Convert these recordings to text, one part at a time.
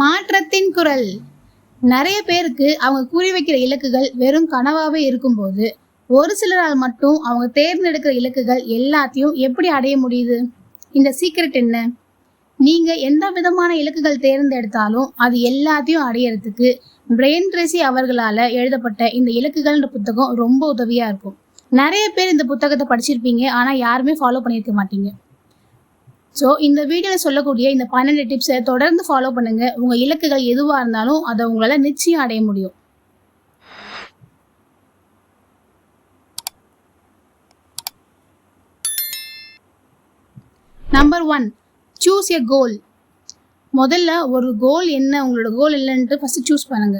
மாற்றத்தின் குரல். நிறைய பேருக்கு அவங்க குறி வைக்கிற இலக்குகள் வெறும் கனவாவே இருக்கும்போது ஒரு சிலரால் மட்டும் அவங்க தேர்ந்தெடுக்கிற இலக்குகள் எல்லாத்தையும் எப்படி அடைய முடியுது? இந்த சீக்ரெட் என்ன? நீங்க எந்த விதமான இலக்குகள் தேர்ந்தெடுத்தாலும் அது எல்லாத்தையும் அடையறதுக்கு பிரெயின் ட்ரேசி அவர்களால எழுதப்பட்ட இந்த இலக்குகள்ன்ற புத்தகம் ரொம்ப உதவியா இருக்கும். நிறைய பேர் இந்த புத்தகத்தை படிச்சிருப்பீங்க ஆனா யாருமே ஃபாலோ பண்ணியிருக்க மாட்டீங்க. ஸோ இந்த வீடியோவில் சொல்லக்கூடிய இந்த பன்னெண்டு டிப்ஸை தொடர்ந்து ஃபாலோ பண்ணுங்க. உங்க இலக்குகள் எதுவாக இருந்தாலும் அதை உங்களால் நிச்சயம் அடைய முடியும். Number one choose a goal முதல்ல ஒரு கோல் என்ன உங்களோட கோல் இல்லைன்ட்டு ஃபஸ்ட்டு சூஸ் பண்ணுங்க.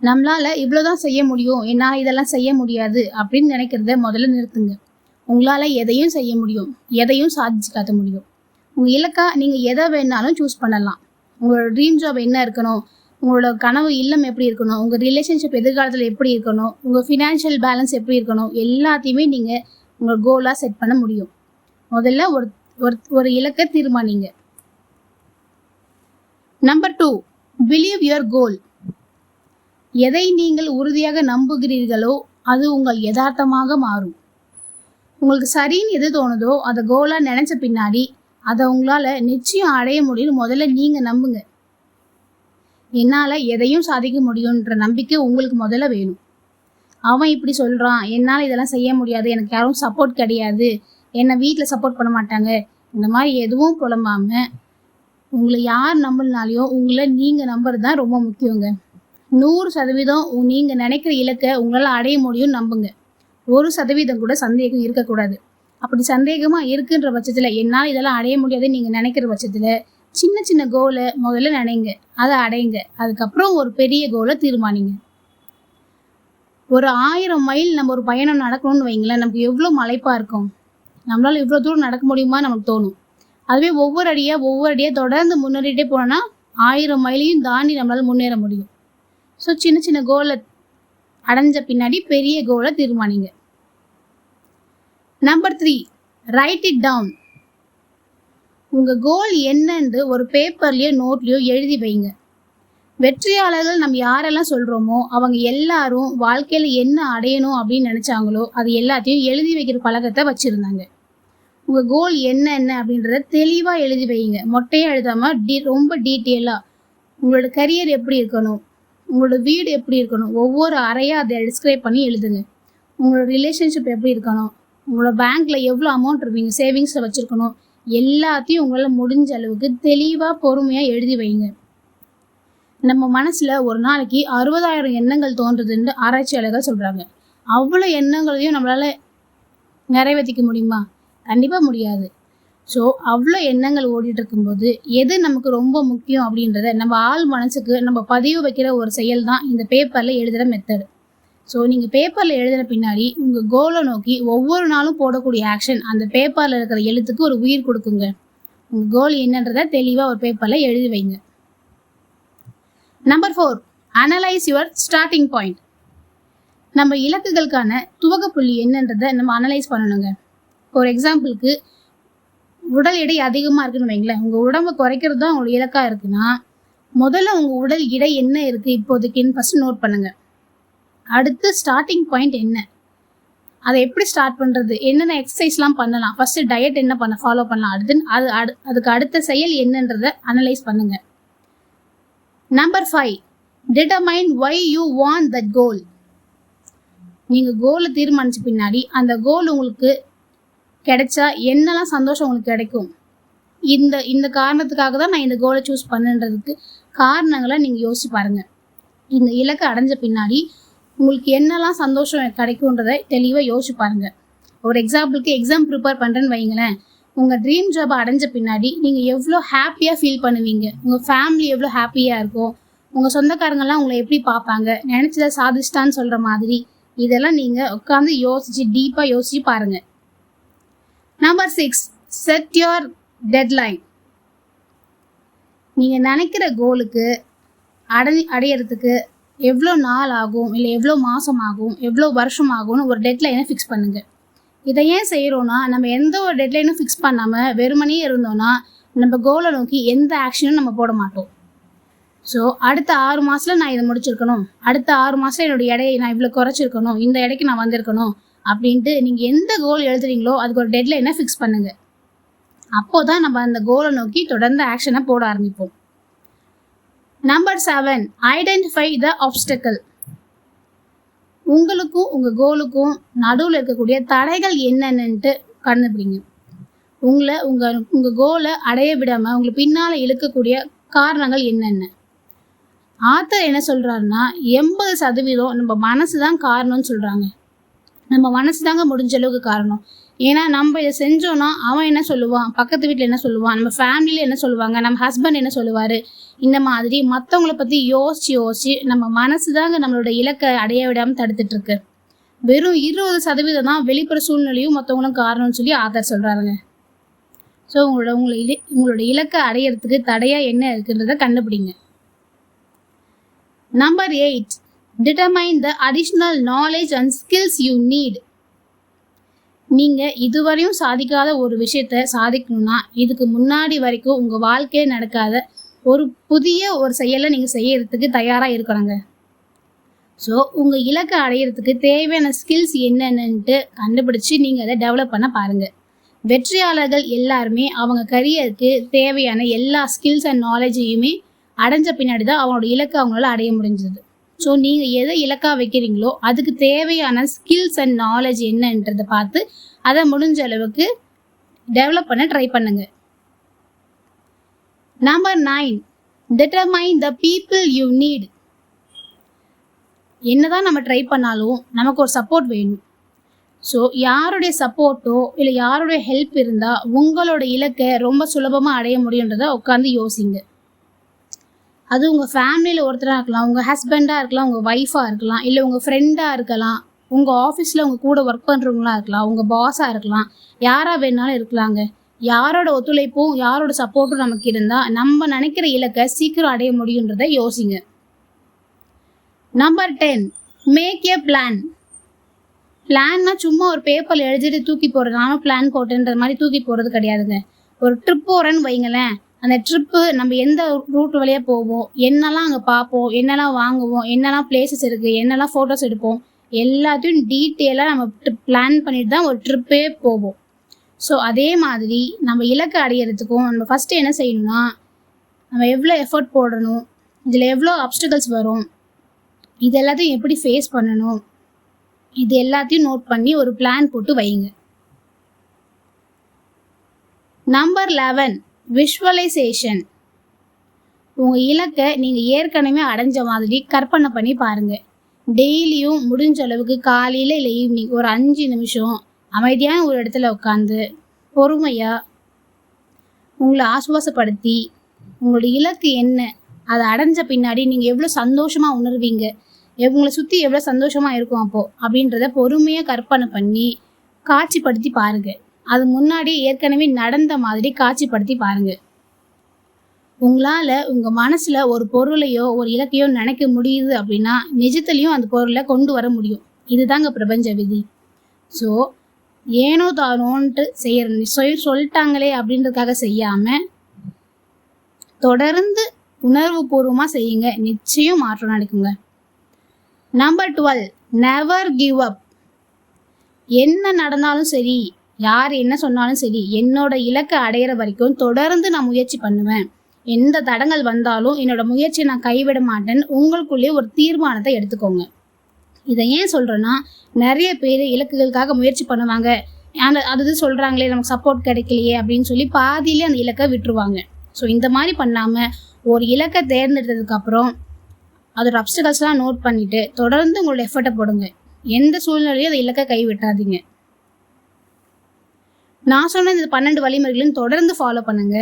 நம்மளால இவ்வளோதான் செய்ய முடியும் என்னால் இதெல்லாம் செய்ய முடியாது அப்படின்னு நினைக்கிறத முதல்ல நிறுத்துங்க. உங்களால் எதையும் செய்ய முடியும். எதையும் சாதிச்சு காட்ட முடியும். உங்கள் இலக்கா நீங்கள் எதை வேணாலும் சூஸ் பண்ணலாம். உங்களோட ட்ரீம் ஜாப் என்ன இருக்கணும்? உங்களோட கனவு இல்லம் எப்படி இருக்கணும்? உங்கள் ரிலேஷன்ஷிப் எதிர்காலத்தில் எப்படி இருக்கணும்? உங்கள் ஃபினான்ஷியல் பேலன்ஸ் எப்படி இருக்கணும்? எல்லாத்தையுமே நீங்கள் உங்கள் கோலாக செட் பண்ண முடியும். முதல்ல ஒரு ஒரு ஒரு இலக்கை தீர்மானிங்க. Number two believe your goal எதை நீங்கள் உறுதியாக நம்புகிறீர்களோ அது உங்கள் யதார்த்தமாக மாறும். உங்களுக்கு சரின்னு எது தோணுதோ அதை கோலாக நினச்ச பின்னாடி அதை உங்களால் நிச்சயம் அடைய முடியும் முதல்ல நீங்கள் நம்புங்க. என்னால் எதையும் சாதிக்க முடியுன்ற நம்பிக்கை உங்களுக்கு முதல்ல வேணும். அவன் இப்படி சொல்கிறான் என்னால் இதெல்லாம் செய்ய முடியாது எனக்கு யாரும் சப்போர்ட் கிடையாது என்னை வீட்டில் சப்போர்ட் பண்ண மாட்டாங்க இந்த மாதிரி எதுவும் புலம்பாம உங்களை யார் நம்பலனாலையும் உங்களை நீங்கள் நம்புறது தான் ரொம்ப முக்கியங்க. நூறு சதவீதம் நீங்கள் நினைக்கிற இலக்கை உங்களால் அடைய முடியும்னு நம்புங்க. ஒரு சதவீதம் கூட சந்தேகம் இருக்கக்கூடாது. அப்படி சந்தேகமாக இருக்குன்ற பட்சத்தில் என்னால் இதெல்லாம் அடைய முடியாதுன்னு நீங்கள் நினைக்கிற பட்சத்தில் சின்ன சின்ன கோலை முதல்ல நினைங்க. அதை அடையுங்க அதுக்கப்புறம் ஒரு பெரிய கோலை தீர்மானிங்க. ஒரு ஆயிரம் மைல் நம்ம ஒரு பயணம் நடக்கணும்னு வைங்களேன் நமக்கு எவ்வளோ மலைப்பாக இருக்கும்? நம்மளால் இவ்வளோ தூரம் நடக்க முடியுமா நமக்கு தோணும். அதுவே ஒவ்வொரு அடியாக ஒவ்வொரு அடியாக தொடர்ந்து முன்னேறிட்டே போனோன்னா ஆயிரம் மைலையும் தாண்டி நம்மளால் முன்னேற முடியும். ஸோ சின்ன சின்ன கோலை அடைஞ்ச பின்னாடி பெரிய கோலை தீர்மானிங்க. Number three write it down உங்கள் கோல் என்னன்னு ஒரு பேப்பர்லேயோ நோட்லேயோ எழுதி வைங்க. வெற்றியாளர்கள் நம்ம யாரெல்லாம் சொல்கிறோமோ அவங்க எல்லாரும் வாழ்க்கையில் என்ன அடையணும் அப்படின்னு நினச்சாங்களோ அது எல்லாத்தையும் எழுதி வைக்கிற பழக்கத்தை வச்சுருந்தாங்க. உங்கள் கோல் என்ன என்ன அப்படின்றத தெளிவாக எழுதி வைங்க. மொட்டையாக எழுதாமல் டி ரொம்ப டீட்டெயிலாக உங்களோட கரியர் எப்படி இருக்கணும்? உங்களோட வீடு எப்படி இருக்கணும்? ஒவ்வொரு அறையாக அதை டிஸ்கிரைப் பண்ணி எழுதுங்க. உங்களோட ரிலேஷன்ஷிப் எப்படி இருக்கணும்? உங்களோட பேங்க்கில் எவ்வளோ அமௌண்ட் இருப்பீங்க சேவிங்ஸில் வச்சுருக்கணும். எல்லாத்தையும் உங்களால் முடிஞ்ச அளவுக்கு தெளிவாக பொறுமையாக எழுதி வைங்க. நம்ம மனசில் ஒரு நாளைக்கு அறுபதாயிரம் எண்ணங்கள் தோன்றுதுன்னு ஆராய்ச்சியாளர்கள் சொல்கிறாங்க அவ்வளோ எண்ணங்களையும் நம்மளால் நிறைவேற்றிக்க முடியுமா? கண்டிப்பாக முடியாது. ஸோ அவ்வளோ எண்ணங்கள் ஓடிட்டு இருக்கும்போது எது நமக்கு ரொம்ப முக்கியம் அப்படின்றத நம்ம ஆள் மனசுக்கு நம்ம பதிவு வைக்கிற ஒரு செயல் தான் இந்த பேப்பரில் எழுதுகிற மெத்தடு ஸோ நீங்கள் பேப்பரில் எழுதுகிற பின்னாடி உங்கள் கோலை நோக்கி ஒவ்வொரு நாளும் போடக்கூடிய ஆக்ஷன் அந்த பேப்பரில் இருக்கிற எழுத்துக்கு ஒரு உயிர் கொடுக்குங்க. உங்கள் கோல் என்னன்றதை தெளிவாக ஒரு பேப்பரில் எழுதி வைங்க. Number four analyse your starting point நம்ம இலக்குகளுக்கான துவக்க புள்ளி என்னன்றதை நம்ம அனலைஸ் பண்ணணுங்க. ஒரு எக்ஸாம்பிளுக்கு உடல் எடை அதிகமாக இருக்குன்னு வைங்களேன். உங்கள் உடம்பை குறைக்கிறது தான் உங்களோட இலக்காக இருக்குன்னா முதல்ல உங்கள் உடல் எடை என்ன இருக்குது இப்போதைக்குன்னு ஃபஸ்ட்டு நோட் பண்ணுங்கள் அடுத்து ஸ்டார்டிங் பாயிண்ட் என்ன? அதை எப்படி ஸ்டார்ட் பண்ணுறது என்னென்ன எக்ஸசைஸ்லாம் பண்ணலாம்? ஃபஸ்ட்டு டயட் என்ன பண்ண ஃபாலோ பண்ணலாம்? அடுத்து அது அடு அதுக்கு அடுத்த செயல் என்னன்றதை அனலைஸ் பண்ணுங்க. Number five determine why you want that goal நீங்கள் கோலை தீர்மானிச்ச பின்னாடி அந்த கோல் உங்களுக்கு கிடைச்சா என்னெல்லாம் சந்தோஷம் உங்களுக்கு கிடைக்கும்? இந்த இந்த காரணத்துக்காக தான் நான் இந்த கோலை சூஸ் பண்ணுன்றதுக்கு காரணங்களை நீங்கள் யோசிச்சு பாருங்கள் இந்த இலக்கை அடைஞ்ச பின்னாடி உங்களுக்கு என்னெல்லாம் சந்தோஷம் கிடைக்குன்றதை தெளிவாக யோசிச்சு பாருங்கள் ஒரு எக்ஸாம்பிளுக்கு எக்ஸாம் ப்ரிப்பேர் பண்ணுறேன்னு வைங்களேன் உங்கள் ட்ரீம் ஜாப் அடைஞ்ச பின்னாடி நீங்கள் எவ்வளோ ஹாப்பியாக ஃபீல் பண்ணுவீங்க? உங்கள் ஃபேமிலி எவ்வளோ ஹாப்பியாக இருக்கும் உங்கள் சொந்தக்காரங்கெல்லாம் உங்களை எப்படி பார்ப்பாங்க? நினச்சதை சாதிச்சிட்டான்னு சொல்கிற மாதிரி இதெல்லாம் நீங்கள் உட்காந்து யோசித்து டீப்பாக யோசிச்சு பாருங்கள் number six set your deadline நீங்கள் நினைக்கிற கோலுக்கு அடை அடையிறதுக்கு எவ்வளோ நாள் ஆகும் இல்லை எவ்வளோ மாதம் ஆகும் எவ்வளோ வருஷம் ஆகும்னு ஒரு டெட்லைனை ஃபிக்ஸ் பண்ணுங்கள் இதை ஏன் செய்கிறோன்னா நம்ம எந்த ஒரு டெட்லைனும் ஃபிக்ஸ் பண்ணாமல் வெறுமனே இருந்தோன்னா நம்ம கோலை நோக்கி எந்த ஆக்ஷனும் நம்ம போட மாட்டோம். ஸோ அடுத்த ஆறு மாதத்தில் நான் இதை முடிச்சிருக்கணும். அடுத்த ஆறு மாதம் என்னோட எடையை நான் இவ்வளோ குறைச்சிருக்கணும். இந்த எடைக்கு நான் வந்திருக்கணும். அப்படின்ட்டு நீங்கள் எந்த கோல் எழுதுறீங்களோ அதுக்கு ஒரு டெட்லைனை ஃபிக்ஸ் பண்ணுங்க. அப்போ தான் நம்ம அந்த கோலை நோக்கி தொடர்ந்து ஆக்ஷனை போட ஆரம்பிப்போம். Number seven identify the obstacle உங்களுக்கும் உங்கள் கோலுக்கும் நடுவில் இருக்கக்கூடிய தடைகள் என்னென்னன்ட்டு கண்டுபிடிங்க உங்களை உங்கள் உங்கள் கோலை அடைய விடாமல் உங்களை பின்னால் இழுக்கக்கூடிய காரணங்கள் என்னென்ன? ஆத்தர் என்ன சொல்கிறாருன்னா எண்பது சதவீதம் நம்ம மனசு தான் காரணம்னு சொல்கிறாங்க நம்ம மனசு தாங்க முடிஞ்ச அளவுக்கு காரணம். ஏன்னா நம்ம இதை செஞ்சோன்னா அவன் என்ன சொல்லுவான்? பக்கத்து வீட்டில் என்ன சொல்லுவான்? நம்ம ஃபேமிலியில் என்ன சொல்லுவாங்க? நம்ம ஹஸ்பண்ட் என்ன சொல்லுவார்? இந்த மாதிரி மற்றவங்கள பற்றி யோசிச்சு யோசிச்சு நம்ம மனசு தாங்க நம்மளோட இலக்கை அடைய விடாமல் தடுத்துட்டு இருக்கு வெறும் இருபது சதவீதம் தான் வெளிப்புற சூழ்நிலையும் மற்றவங்களும் காரணம்னு சொல்லி ஆதர் சொல்கிறாருங்க ஸோ உங்களோட உங்களை இல உங்களோட இலக்கை அடையிறதுக்கு தடையாக என்ன இருக்குன்றதை கண்டுபிடிங்க. Number eight determine the additional knowledge and skills you need நீங்கள் இதுவரையும் சாதிக்காத ஒரு விஷயத்த சாதிக்கணும்னா இதுக்கு முன்னாடி வரைக்கும் உங்கள் வாழ்க்கையே நடக்காத ஒரு புதிய ஒரு செயலை நீங்கள் செய்யறதுக்கு தயாராக இருக்கணுங்க. ஸோ உங்கள் இலக்கை அடையிறதுக்கு தேவையான ஸ்கில்ஸ் என்னென்னன்ட்டு கண்டுபிடிச்சு நீங்கள் அதை டெவலப் பண்ண பாருங்கள் வெற்றியாளர்கள் எல்லாருமே அவங்க கரியருக்கு தேவையான எல்லா ஸ்கில்ஸ் அண்ட் நாலேஜையுமே அடைஞ்ச பின்னாடி தான் அவங்களோட இலக்கை அவங்களால அடைய முடிஞ்சது. ஸோ நீங்கள் எதை இலக்காக வைக்கிறீங்களோ அதுக்கு தேவையான ஸ்கில்ஸ் அண்ட் நாலேஜ் என்னன்றதை பார்த்து அதை முடிஞ்ச அளவுக்கு டெவலப் பண்ண ட்ரை பண்ணுங்க. Number nine determine the people you need என்னதான் நம்ம ட்ரை பண்ணாலும் நமக்கு ஒரு சப்போர்ட் வேணும். ஸோ யாருடைய சப்போர்ட்டோ இல்லை யாருடைய ஹெல்ப் இருந்தால் உங்களோட இலக்கை ரொம்ப சுலபமாக அடைய முடியுன்றதை உட்காந்து யோசிங்க. அது உங்கள் ஃபேமிலியில் ஒருத்தராக இருக்கலாம் உங்கள் ஹஸ்பண்டாக இருக்கலாம் உங்கள் ஒய்ஃபாக இருக்கலாம் இல்லை உங்கள் ஃப்ரெண்டாக இருக்கலாம் உங்கள் ஆஃபீஸில் உங்கள் கூட ஒர்க் பண்ணுறவங்களா இருக்கலாம் உங்கள் பாஸாக இருக்கலாம் யாராக வேணாலும் இருக்கலாங்க. யாரோட ஒத்துழைப்பும் யாரோட சப்போர்ட்டும் நமக்கு இருந்தால் நம்ம நினைக்கிற இலக்கை சீக்கிரம் அடைய முடியுன்றதை யோசிங்க. Number ten make a plan பிளான்னா சும்மா ஒரு பேப்பரில் எழுதிட்டு தூக்கி போடுறது. நானும் பிளான் போட்டுன்ற மாதிரி தூக்கி போகிறது கிடையாதுங்க. ஒரு ட்ரிப் போகிறேன்னு வைங்களேன் அந்த ட்ரிப்பு நம்ம எந்த ரூட் வழியாக போவோம் என்னெல்லாம் அங்கே பார்ப்போம் என்னெல்லாம் வாங்குவோம் என்னெல்லாம் பிளேசஸ் இருக்குது என்னெல்லாம் ஃபோட்டோஸ் எடுப்போம் எல்லாத்தையும் டீட்டெயிலாக நம்ம பிளான் பண்ணிட்டு தான் ஒரு ட்ரிப்பே போவோம். ஸோ அதே மாதிரி நம்ம இலக்கை அடையிறதுக்கும் நம்ம ஃபஸ்ட்டு என்ன செய்யணும்னா நம்ம எவ்வளோ எஃபர்ட் போடணும் இதில் எவ்வளோ அப்டிகல்ஸ் வரும் இது எல்லாத்தையும் எப்படி ஃபேஸ் பண்ணணும் இது எல்லாத்தையும் நோட் பண்ணி ஒரு பிளான் போட்டு வைங்க. நம்பர் லெவன் விஷுவலைசேஷன் உங்கள் இலக்கை நீங்கள் ஏற்கனவே அடைஞ்ச மாதிரி கற்பனை பண்ணி பாருங்கள் டெய்லியும் முடிஞ்ச அளவுக்கு காலையில் இல்லை ஈவினிங் ஒரு அஞ்சு நிமிஷம் அமைதியான ஒரு இடத்துல உட்காந்து பொறுமையாக உங்களை ஆசுவாசப்படுத்தி உங்களோட இலக்கு என்ன அதை அடைஞ்ச பின்னாடி நீங்கள் எவ்வளோ சந்தோஷமாக உணர்வீங்க உங்களை சுற்றி எவ்வளோ சந்தோஷமாக இருக்கும் அப்போது அப்படின்றத பொறுமையாக கற்பனை பண்ணி காட்சிப்படுத்தி பாருங்கள் அது முன்னாடி ஏற்கனவே நடந்த மாதிரி காட்சிப்படுத்தி பாருங்கள் உங்களால் உங்கள் மனசில் ஒரு பொருளையோ ஒரு இலக்கையோ நினைக்க முடியுது அப்படின்னா நிஜத்துலேயும் அந்த பொருளை கொண்டு வர முடியும். இதுதாங்க பிரபஞ்ச விதி. ஸோ ஏனோ தானோன்ட்டு செய்யற சொல் சொல்லிட்டாங்களே அப்படின்றதுக்காக செய்யாமல் தொடர்ந்து உணர்வு பூர்வமாக செய்யுங்க. நிச்சயம் மாற்றம் நடக்குங்க. Number twelve never give up என்ன நடந்தாலும் சரி யார் என்ன சொன்னாலும் சரி என்னோட இலக்கை அடையிற வரைக்கும் தொடர்ந்து நான் முயற்சி பண்ணுவேன். எந்த தடங்கள் வந்தாலும் என்னோட முயற்சியை நான் கைவிட மாட்டேன்னு உங்களுக்குள்ளேயே ஒரு தீர்மானத்தை எடுத்துக்கோங்க. இதை ஏன் சொல்கிறேன்னா நிறைய பேர் இலக்குகளுக்காக முயற்சி பண்ணுவாங்க. அது சொல்கிறாங்களே நமக்கு சப்போர்ட் கிடைக்கலையே அப்படின்னு சொல்லி பாதியிலே அந்த இலக்கை விட்டுருவாங்க. ஸோ இந்த மாதிரி பண்ணாமல் ஒரு இலக்கை தேர்ந்தெடுத்ததுக்கப்புறம் அதோட அப்டிகல்ஸ்லாம் நோட் பண்ணிவிட்டு தொடர்ந்து உங்களோட எஃபர்ட்டை போடுங்க. எந்த சூழ்நிலையும் அந்த இலக்கை கைவிட்டாதீங்க. நான் சொன்ன இந்த பன்னெண்டு வழிமுறைகளையும் தொடர்ந்து ஃபாலோ பண்ணுங்க.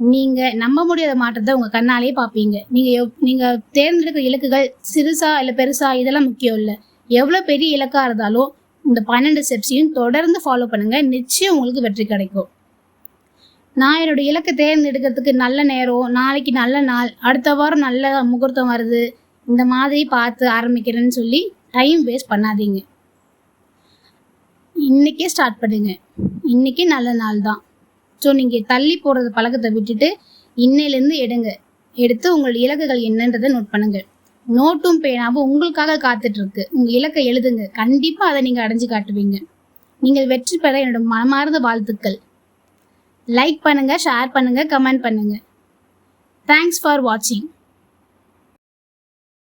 நீங்க நம்ப முடியாத மாற்றத்தை உங்க கண்ணாலே பார்ப்பீங்க. நீங்க நீங்க தேர்ந்தெடுக்கிற இலக்குகள் சிறுசா இல்ல பெருசா இதெல்லாம் முக்கியம் இல்லை. எவ்வளவு பெரிய இலக்கா இருந்தாலும் இந்த பன்னெண்டு ஸ்டெப்ஸையும் தொடர்ந்து ஃபாலோ பண்ணுங்க. நிச்சயம் உங்களுக்கு வெற்றி கிடைக்கும். நான் என்னோட இலக்கை தேர்ந்தெடுக்கிறதுக்கு நல்ல நேரம் நாளைக்கு நல்ல நாள் அடுத்த வாரம் நல்ல முகூர்த்தம் வருது இந்த மாதிரி பார்த்து ஆரம்பிக்கிறேன்னு சொல்லி டைம் வேஸ்ட் பண்ணாதீங்க. இன்னைக்கே ஸ்டார்ட் பண்ணுங்க. இன்னைக்கு நல்ல நாள் தான். ஸோ நீங்கள் தள்ளி போடுறது பழக்கத்தை விட்டுட்டு இன்னையிலேருந்து எடுங்க. எடுத்து உங்கள் இலக்குகள் என்னன்றதை நோட் பண்ணுங்க. நோட்டும் பேனாவும் உங்களுக்காக காத்துட்டு இருக்கு உங்க இலக்கை எழுதுங்க. கண்டிப்பா அதை நீங்க அடைஞ்சு காட்டுவீங்க. நீங்கள் வெற்றி பெற என்னோட மனமார்ந்த வாழ்த்துக்கள். லைக் பண்ணுங்க ஷேர் பண்ணுங்க கமெண்ட் பண்ணுங்க. தேங்க்ஸ் ஃபார் வாட்சிங்